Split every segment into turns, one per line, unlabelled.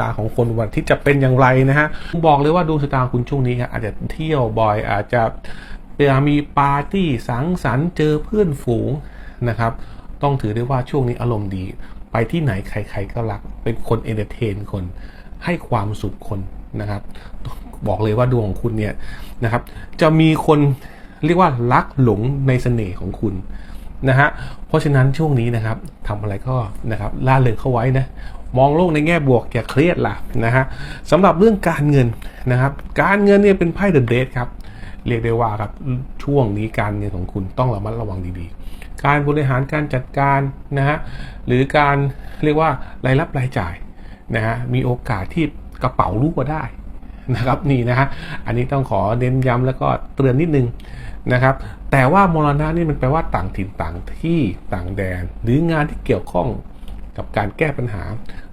ตาของคนวันที่จะเป็นอย่างไรนะฮะบอกเลยว่าดวงชะตาคุณช่วงนี้ครับอาจจะเที่ยวบ่อยอาจจะมีปาร์ตี้สังสรรค์เจอเพื่อนฝูงนะครับ ต้องถือได้ว่าช่วงนี้อารมณ์ดี ไปที่ไหนใครๆก็รัก เป็นคนเอนเตอร์เทนคน ให้ความสุขคนนะครับ บอกเลยว่าดวงของคุณเนี่ยนะครับ จะมีคนเรียกว่ารักหลงในเสน่ห์ของคุณนะฮะเพราะฉะนั้นช่วงนี้นะครับทำอะไรก็นะครับล่าเริงเข้าไว้นะ มองโลกในแง่บวกอย่าเครียดล่ะนะฮะสำหรับเรื่องการเงินนะครับ การเงินเนี่ยเป็นไพ่เดอะเดทครับเรียกได้ว่าครับช่วงนี้การเงินของคุณต้องระมัดระวังดีๆ การบริหารการจัดการนะฮะหรือการเรียกว่ารายรับรายจ่ายนะฮะมีโอกาสที่กระเป๋ารู้ก็ได้นะครับนี่นะฮะอันนี้ต้องขอเน้นย้ำแล้วก็เตือนนิดนึงนะครับ แต่ว่ามรณะนี่มันแปลว่าต่างถิ่นต่างที่ต่างแดน หรืองานที่เกี่ยวข้องกับการแก้ปัญหา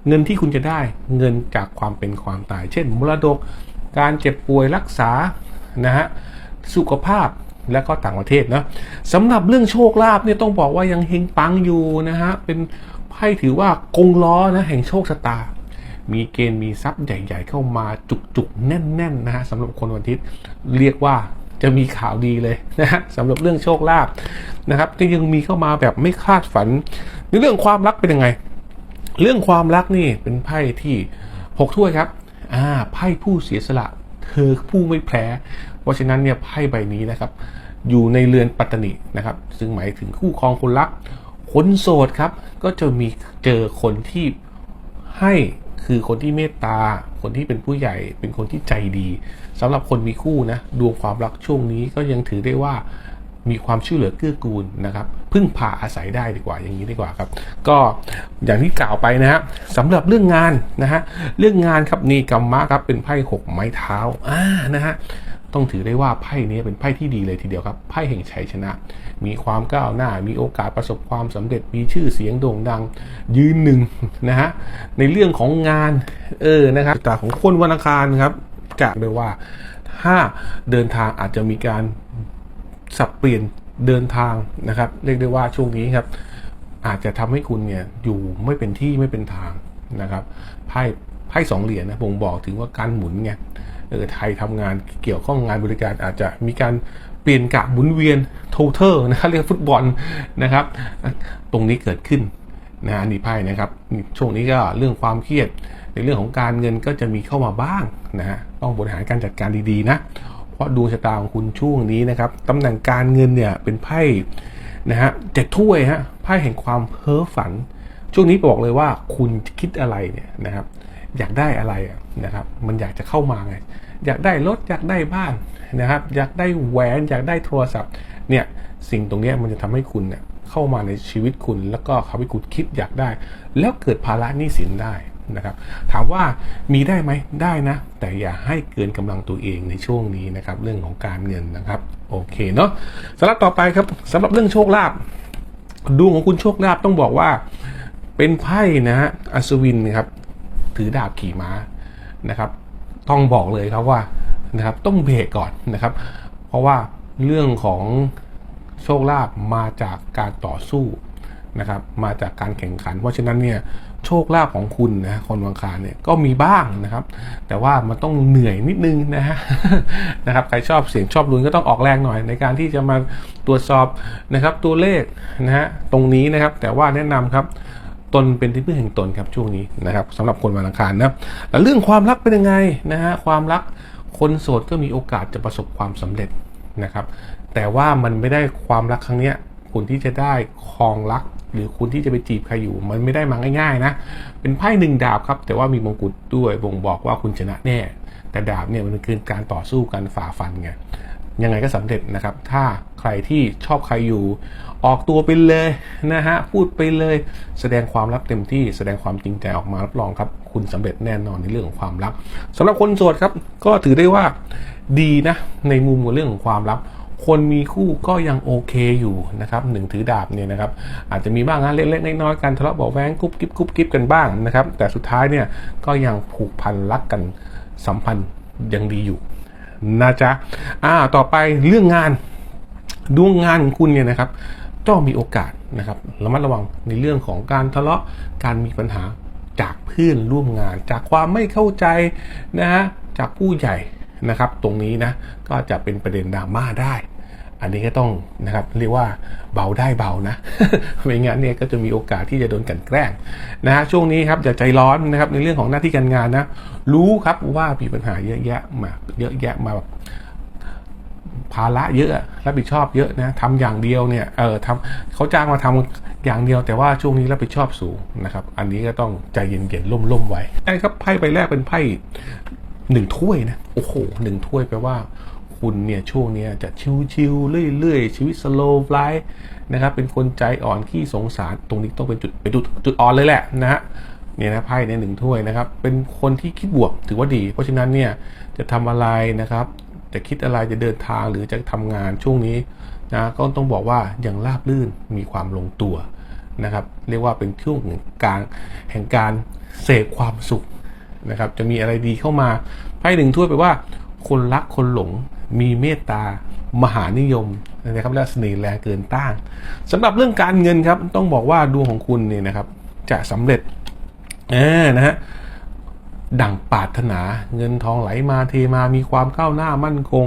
เงินที่คุณจะได้เงินจากความเป็นความตาย เช่น มรดกการเจ็บป่วยรักษานะฮะสุขภาพและก็ต่างประเทศนะสำหรับเรื่องโชคลาภเนี่ยต้องบอกว่ายังเฮงปังอยู่นะฮะเป็นไพ่ถือว่ากงล้อนะแห่งโชคชะตา มีเกณฑ์มีทรัพย์ใหญ่ ๆ เข้ามาจุกๆแน่นๆนะฮะสำหรับคนวันอาทิตย์เรียกว่าจะมีข่าวดีเลยนะฮะสำหรับเรื่องโชคลาภนะครับก็ยังมีเข้ามาแบบไม่คาดฝันในเรื่องความรักเป็นยังไง เรื่องความรักนี่เป็นไพ่ที่หกถ้วยครับ อ่า ไพ่ผู้เสียสละ เธอผู้ไม่แพ้ เพราะฉะนั้นเนี่ยไพ่ใบนี้นะครับ อยู่ในเรือนปัตตนินะครับ ซึ่งหมายถึงคู่ครองคนรัก คนโสดครับ ก็จะมีเจอคนที่ให้คือคนที่เมตตา คนที่เป็นผู้ใหญ่ เป็นคนที่ใจดีสำหรับคนมีคู่นะ ดวงความรักช่วงนี้ก็ยังถือได้ว่า มีความช่วยเหลือเกื้อกูลนะครับ พึ่งพาอาศัยได้ดีกว่าอย่างนี้ดีกว่าครับ ก็อย่างที่กล่าวไปนะฮะสำหรับเรื่องงานนะฮะเรื่องงานครับนี่กัมมะครับเป็นไพ่หกไม้เท้าอ่านะฮะต้องถือได้ว่าไพ่นี้เป็นไพ่ที่ดีเลยทีเดียวครับไพ่แห่งชัยชนะ มีความก้าวหน้า มีโอกาสประสบความสำเร็จมีชื่อเสียงโด่งดัง ยืนหนึ่งนะฮะในเรื่องของงานเออนะครับต่ของคนวันอังคารครับกะเลยว่าถ้าเดินทางอาจจะมีการ สับเปลี่ยนเดินทางนะครับ เรียกได้ว่าช่วงนี้ครับ อาจจะทำให้คุณเนี่ยอยู่ไม่เป็นที่ไม่เป็นทางนะครับไพ่ไพ่สองเหรียญนะผมบอกถึงว่าการหมุนไงเออไทยทำงานเกี่ยวข้องงานบริการอาจจะมีการเปลี่ยนกะหมุนเวียนโทเทอร์นะครับเรียกฟุตบอลนะครับ ตรงนี้เกิดขึ้นนะอันนี้ไพ่นะครับช่วงนี้ก็เรื่องความเครียด ในเรื่องของการเงินก็จะมีเข้ามาบ้างนะฮะต้องบริหารการจัดการดีๆนะ ราะดวงชะตาของคุณช่วงนี้นะครับตำแหน่งการเงินเนี่ยเป็นไพ่นะฮะเจ็ดถ้วยฮะไพ่แห่งความเพ้อฝัน ช่วงนี้บอกเลยว่าคุณคิดอะไรเนี่ยนะครับ อยากได้อะไรนะครับ มันอยากจะเข้ามาไงอยากได้รถอยากได้บ้านนะครับ อยากได้แหวนอยากได้โทรศัพท์เนี่ยสิ่งตรงนี้มันจะทำให้คุณเนี่ยเข้ามาในชีวิตคุณ แล้วก็ทำให้คุณคิดอยากได้ แล้วเกิดภาระหนี้สินได้ นะครับ ถามว่ามีได้ไหมได้นะ แต่อย่าให้เกินกำลังตัวเองในช่วงนี้นะครับ เรื่องของการเงินนะครับ โอเคเนาะสำหรับต่อไปครับสำหรับเรื่องโชคลาภดวงของคุณโชคลาภต้องบอกว่า เป็นไพ่นะฮะอัศวินครับ ถือดาบขี่ม้านะครับ ต้องบอกเลยครับว่านะครับ ต้องเบรกก่อนนะครับ เพราะว่าเรื่องของโชคลาภมาจากการต่อสู้นะครับ มาจากการแข่งขัน เพราะฉะนั้นเนี่ย โชคลาภของคุณนะคนวังคารเนี่ยก็มีบ้างนะครับ แต่ว่ามันต้องเหนื่อยนิดนึงนะฮะนะครับใครชอบเสียงชอบลุ้นก็ต้องออกแรงหน่อย ในการที่จะมาตรวจสอบนะครับตัวเลขนะฮะตรงนี้นะครับ แต่ว่าแนะนำครับตนเป็นที่พึ่งแห่งตนครับช่วงนี้นะครับสำหรับคนวันอังคารนะแล้วเรื่องความรักเป็นยังไงนะฮะความรักคนโสดก็มีโอกาสจะประสบความสำเร็จนะครับ แต่ว่ามันไม่ได้ความรักครั้งเนี้ยคุณที่จะได้ครองรัก หรือคุณที่จะไปจีบใครอยู่ มันไม่ได้มาง่ายๆนะ เป็นไพ่หนึ่งดาบครับ แต่ว่ามีมงกุฎด้วยบ่งบอกว่าคุณชนะแน่ แต่ดาบเนี่ยมันคือการต่อสู้กันฝ่าฟันไงยังไงก็สำเร็จนะครับ ถ้าใครที่ชอบใครอยู่ ออกตัวไปเลยนะฮะ พูดไปเลย แสดงความรักเต็มที่ แสดงความจริงใจออกมารับรองครับ คุณสำเร็จแน่นอนในเรื่องของความรักสำหรับคนโสดครับ ก็ถือได้ว่าดีนะ ในมุมของเรื่องของความรัก คนมีคู่ก็ยังโอเคอยู่นะครับหนึ่งถือดาบเนี่ยนะครับอาจจะมีบ้างนะเล็กๆน้อยๆกันทะเลาะเบาแวงกุ๊บกิ๊บกุ๊บกิ๊บกันบ้างนะครับแต่สุดท้ายเนี่ยก็ยังผูกพันรักกันสัมพันธ์ยังดีอยู่นะจ๊ะอ่าต่อไปเรื่องงานดวงงานของคุณเนี่ยนะครับต้องมีโอกาสนะครับระมัดระวังในเรื่องของการทะเลาะการมีปัญหาจากเพื่อนร่วมงาน จากความไม่เข้าใจนะฮะจากผู้ใหญ่นะครับ ตรงนี้นะก็จะเป็นประเด็นดราม่าได้ อันนี้ก็ต้องนะครับเรียกว่าเบาได้เบานะไม่งั้นเนี่ยก็จะมีโอกาสที่จะโดนกลันแกล้งนะฮะช่วงนี้ครับอย่าใจร้อนนะครับในเรื่องของหน้าที่การงานนะรู้ครับว่ามีปัญหาเยอะแยะมาเยอะแยะมาแบบภาระเยอะรับผิดชอบเยอะนะทำอย่างเดียวเนี่ยเออทำเขาจ้างมาทำอย่างเดียว แต่ว่าช่วงนี้รับผิดชอบสูงนะครับ อันนี้ก็ต้องใจเย็นๆล่มๆไว้ไอ้ครับไพ่ใบแรกเป็นไพ่หนึ่งถ้วยนะโอ้โหหนึ่งถ้วยแปลว่า คุณเนี่ยช่วงเนี้ยจะชิวๆเรื่อยๆ ชีวิตสโลว์ไลฟ์นะครับเป็นคนใจอ่อนขี้สงสารตรงนี้ต้องเป็นจุดเป็นจุดจุดอ่อนเลยแหละนะฮะเนี่ยนะไพ่ในหนึ่งถ้วยนะครับ เป็นคนที่คิดบวกถือว่าดี เพราะฉะนั้นเนี่ยจะทำอะไรนะครับ จะคิดอะไรจะเดินทางหรือจะทำงานช่วงนี้นะก็ต้องบอกว่ายังราบรื่นมีความลงตัวนะครับ เรียกว่าเป็นช่วงแห่งการแห่งการเสพความสุขนะครับ จะมีอะไรดีเข้ามาไพ่หนึ่งถ้วยแปลว่า คนรักคนหลง มีเมตตามหานิยมนะครับและเสน่ห์แรงเกินต้านสำหรับเรื่องการเงินครับต้องบอกว่าดวงของคุณเนี่ยนะครับ จะสำเร็จนะฮะดังปรารถนาเงินทองไหลมาเทมามีความก้าวหน้ามั่นคง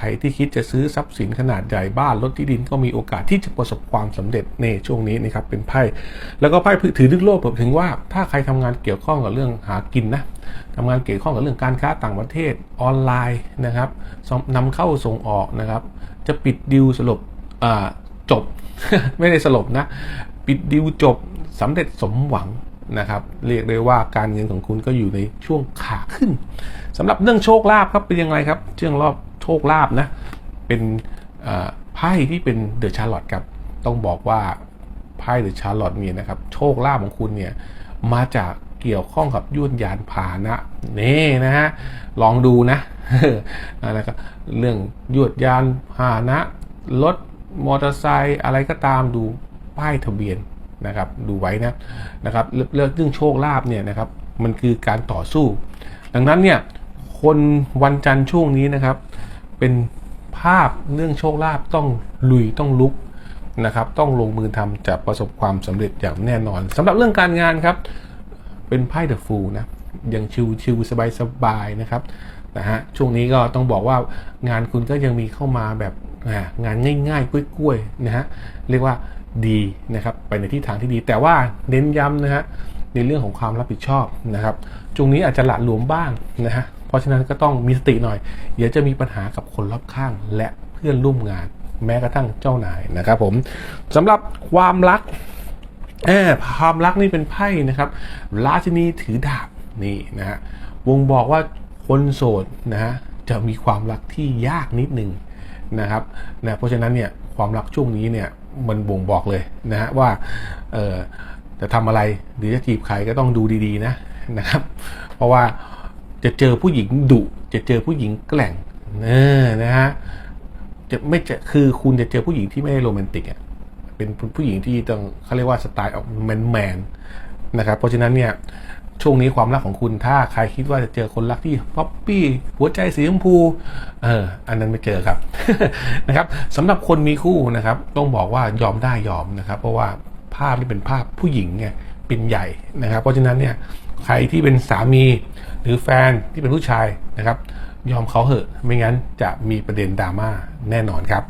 ใครที่คิดจะซื้อทรัพย์สินขนาดใหญ่บ้านรถที่ดินก็มีโอกาสที่จะประสบความสำเร็จในช่วงนี้นะครับเป็นไพ่แล้วก็ไพ่ถือลึกโลกผมถึงว่าถ้าใครทำงานเกี่ยวข้องกับเรื่องหากินนะทำงานเกี่ยวข้องกับเรื่องการค้าต่างประเทศออนไลน์นะครับนำเข้าส่งออกนะครับ จะปิดดิวสลบอ่าจบ ไม่ได้สลบนะ ปิดดิวจบสำเร็จสมหวังนะครับเรียกได้ว่าการเงินของคุณก็อยู่ในช่วงขาขึ้นสำหรับเรื่องโชคลาภครับเป็นยังไงครับเรื่องรอบ คลาภนะ เป็นไพ่ที่เป็นเดอะชาร์ลอตครับ ต้องบอกว่าไพ่เดอะชาร์ลอตเนี่ยนะครับ โชคลาภของคุณเนี่ยมาจากเกี่ยวข้องกับยวดยานพาหนะนี่นะฮะลองดูนะนะครับเรื่องยวดยานพาหนะรถมอเตอร์ไซค์อะไรก็ตามดูป้ายทะเบียนนะครับ ดูไว้นะนะครับเรื่องเรื่องโชคลาภเนี่ยนะครับ มันคือการต่อสู้ ดังนั้นเนี่ยคนวันจันทร์ช่วงนี้นะครับ เป็นภาพเรื่องโชคลาภต้องลุยต้องลุกนะครับ ต้องลงมือทำจะประสบความสำเร็จอย่างแน่นอนสำหรับเรื่องการงานครับ เป็นไพ่เดอะฟูลนะยังชิวชิวสบายสบายๆนะครับนะฮะช่วงนี้ก็ต้องบอกว่างานคุณก็ยังมีเข้ามาแบบงานง่ายๆกล้วยๆนะฮะเรียกว่าดีนะครับไปในทิศทางที่ดีแต่ว่าเน้นย้ำนะฮะ ในเรื่องของความรับผิดชอบนะครับช่วงนี้อาจจะหละหลวมบ้างนะฮะเพราะฉะนั้นก็ต้องมีสติหน่อย เดี๋ยวจะมีปัญหากับคนรอบข้างและเพื่อนร่วมงาน แม้กระทั่งเจ้านายนะครับผมสำหรับความรักแอบความรักนี่เป็นไพ่นะครับราชินีถือดาบนี่นะฮะวงบอกว่าคนโสดนะฮะจะมีความรักที่ยากนิดหนึ่งนะครับนะเพราะฉะนั้นเนี่ยความรักช่วงนี้เนี่ยมันบ่งบอกเลยนะฮะว่า จะทำอะไรหรือจะจีบใครก็ต้องดูดีๆนะนะครับ เพราะว่าจะเจอผู้หญิงดุจะเจอผู้หญิงแกล่งเออนะฮะจะไม่จะคือคุณจะเจอผู้หญิงที่ไม่ได้โรแมนติกอะเป็นผู้หญิงที่ต้องเขาเรียกว่าสไตล์ออกแมนแมนนะครับ เพราะฉะนั้นเนี่ยช่วงนี้ความรักของคุณถ้าใครคิดว่าจะเจอคนรักที่ป๊อปปี้หัวใจสีชมพูเอออันนั้นไม่เจอครับนะครับสำหรับคนมีคู่นะครับ ต้องบอกว่ายอมได้ยอมนะครับ เพราะว่า ภาพนี่เป็นภาพผู้หญิงไงเป็นใหญ่นะครับ เพราะฉะนั้นเนี่ยใครที่เป็นสามีหรือแฟนที่เป็นผู้ชายนะครับ ยอมเขาเหอะ ไม่งั้นจะมีประเด็นดราม่าแน่นอนครับ